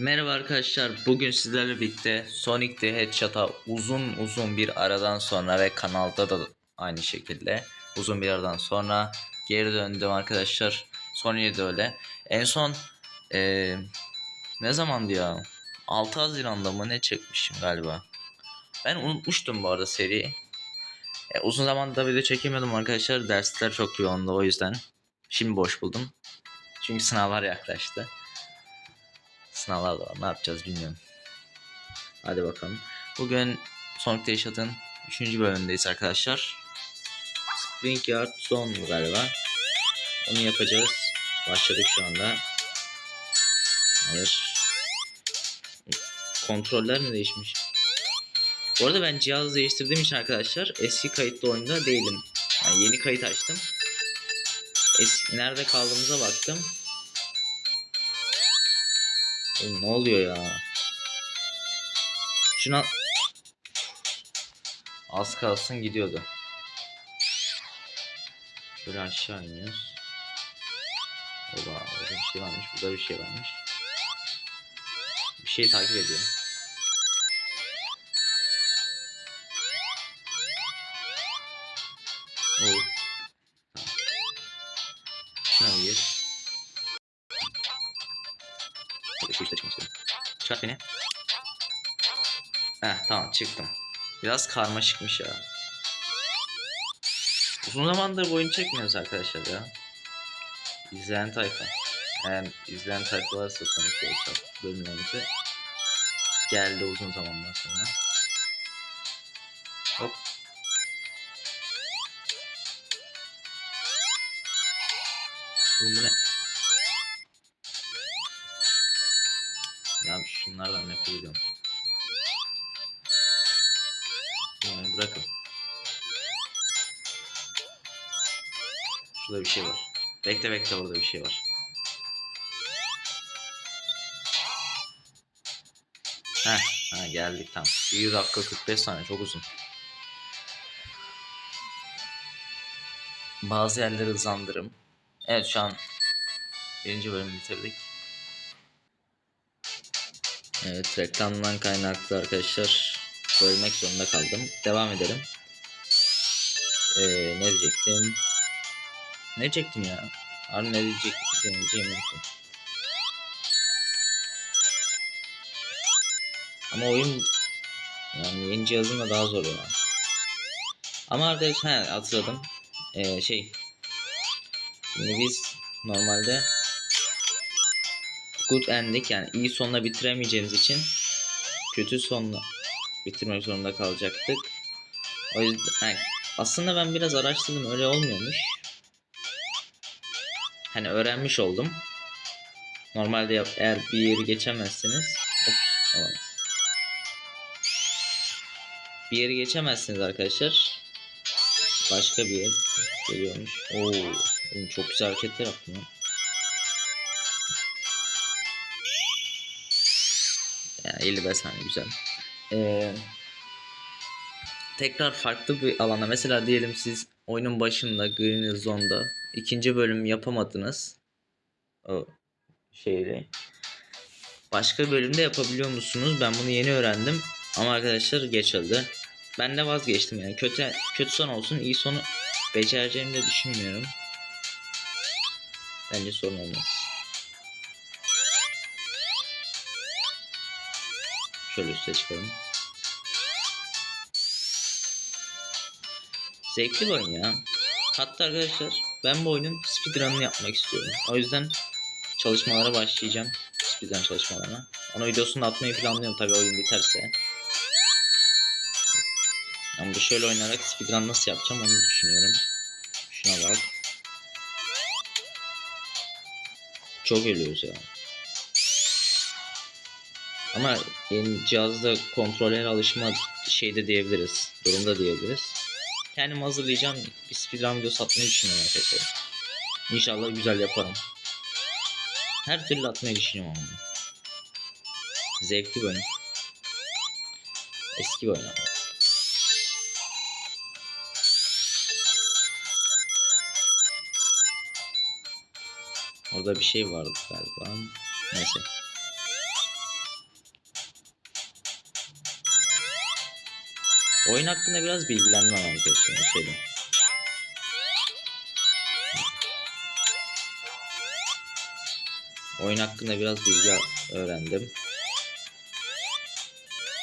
Merhaba arkadaşlar. Bugün sizlerle birlikte Sonic the Hedgehog'a uzun uzun bir aradan sonra ve kanalda da aynı şekilde uzun bir aradan sonra geri döndüm arkadaşlar. Sonic'e de öyle. En son eee, ne zamandı ya? 6 Haziran'da mı ne çekmişim galiba. Ben unutmuştum bu arada seriyi. E, uzun zamandır video çekemiyordum arkadaşlar. Dersler çok yoğundu o yüzden. Şimdi boş buldum. Çünkü sınavlar yaklaştı. Sınavlar da var. Ne yapacağız bilmiyorum. Hadi bakalım. Bugün Sonic the Hedgehog'ın 3. bölümündeyiz arkadaşlar. Spring Yard Zone galiba. Onu yapacağız. Başladık şu anda. Hayır. Kontroller mi değişmiş? Bu arada ben cihaz değiştirdiğim için arkadaşlar eski kayıtlı oyunda değilim. Yani yeni kayıt açtım. Eski, nerede kaldığımıza baktım. Oğlum ne oluyor ya? Şuna az kalsın gidiyordu. Şöyle aşağı iniyoruz. Oba bir şey varmış, burada bir şey varmış. Bir şeyi takip ediyorum. Çıkmak istiyorum. Çıkart beni. Heh tamam çıktım. Biraz karmaşıkmış ya. Uzun zamandır bu oyunu çekmiyoruz arkadaşlar ya. İzleyen tayfa. Eğer izleyen tayfa varsa Sonic the Hedgehog bölümlerimizi geldi uzun zamandan sonra. Hop. Bu ne? Şunlardan nefret ediyorum. Yani bırakın. Şurada bir şey var. Bekle bekle orada bir şey var. Heh, ha geldik tam. 1 dakika 45 saniye çok uzun. Bazı yerleri hızlandırırım. Evet şu an birinci bölümü bitirdik. Evet reklamdan kaynaklı arkadaşlar bölmek zorunda kaldım. Devam edelim. Ee, ne diyecektim? Ne diyecektim ya? Harbi ne diyecektim? Diyeceğimi. Ama oyun yani yeni cihazımla daha zor ya. Ama arkadaşlar he, hatırladım. Ee, şey Şimdi biz normalde good ending yani iyi sonla bitiremeyeceğimiz için kötü sonla bitirmek zorunda kalacaktık. O yüzden yani aslında ben biraz araştırdım öyle olmuyormuş. Hani öğrenmiş oldum. Normalde yap, eğer bir yeri geçemezseniz ops, olamaz. Bir yeri geçemezsiniz arkadaşlar. Başka bir yer geliyormuş. Oo, çok güzel hareketler yaptım lan. Yani 55 saniye güzel. Ee, tekrar farklı bir alana mesela diyelim siz oyunun başında Green Zone'da ikinci bölüm yapamadınız. O şeyle. Başka bölümde yapabiliyor musunuz? Ben bunu yeni öğrendim. Ama arkadaşlar geç oldu. Ben de vazgeçtim yani. Kötü kötü son olsun, iyi sonu becereceğimi de düşünmüyorum. Bence sorun olmaz. Şöyle üste çıkalım. Zevkli bir oyun ya. Hatta arkadaşlar ben bu oyunun speedrun'ını yapmak istiyorum. O yüzden çalışmalara başlayacağım. Speedrun çalışmalarına. Onun videosunu atmayı planlıyorum tabii oyun biterse. Ama bu şöyle oynayarak speedrun nasıl yapacağım onu düşünüyorum. Şuna bak. Çok ölüyoruz ya. Ama yeni cihazda kontroller alışma şeyde diyebiliriz. Durumda diyebiliriz. Kendim hazırlayacağım. Bir speedrun videosu atmayı düşünüyorum arkadaşlar. İnşallah güzel yaparım. Her türlü atmayı düşünüyorum ama. Zevkli oyun. Eski bir oyun ama. Orada bir şey vardı galiba. Neyse. Oyun hakkında biraz bilgilendim ama arkadaşlar. Söyleyeyim. Oyun hakkında biraz bilgi öğrendim.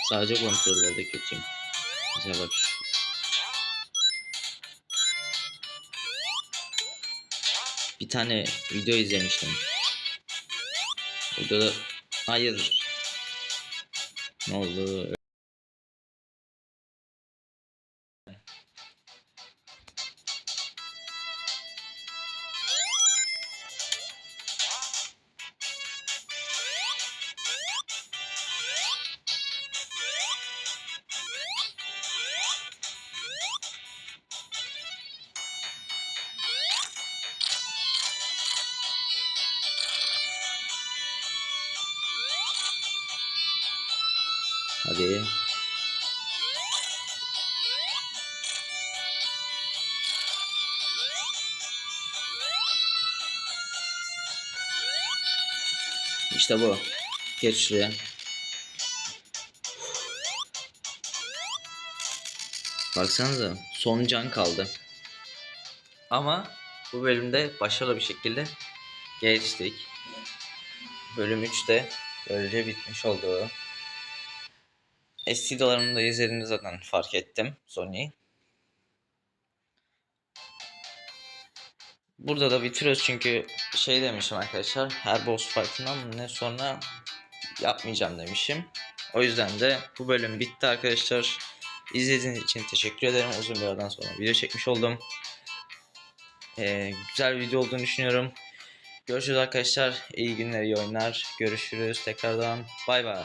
Sadece kontrollerde kötüyüm. Mesela bak Bir tane video izlemiştim. Burada da hayır. Ne oldu? Hadi. İşte bu. Geç şuraya. Baksanıza son can kaldı. Ama bu bölümde başarılı bir şekilde geçtik. Bölüm 3'te böylece bitmiş oldu. Eski dolarımı da izlediğimde zaten fark ettim Sony'yi. Burada da bitiriyoruz çünkü şey demişim arkadaşlar her boss fight'ından ne sonra yapmayacağım demişim. O yüzden de bu bölüm bitti arkadaşlar. İzlediğiniz için teşekkür ederim. Uzun bir aradan sonra video çekmiş oldum. Ee, güzel bir video olduğunu düşünüyorum. Görüşürüz arkadaşlar. İyi günler, iyi oyunlar. Görüşürüz tekrardan. Bay bay.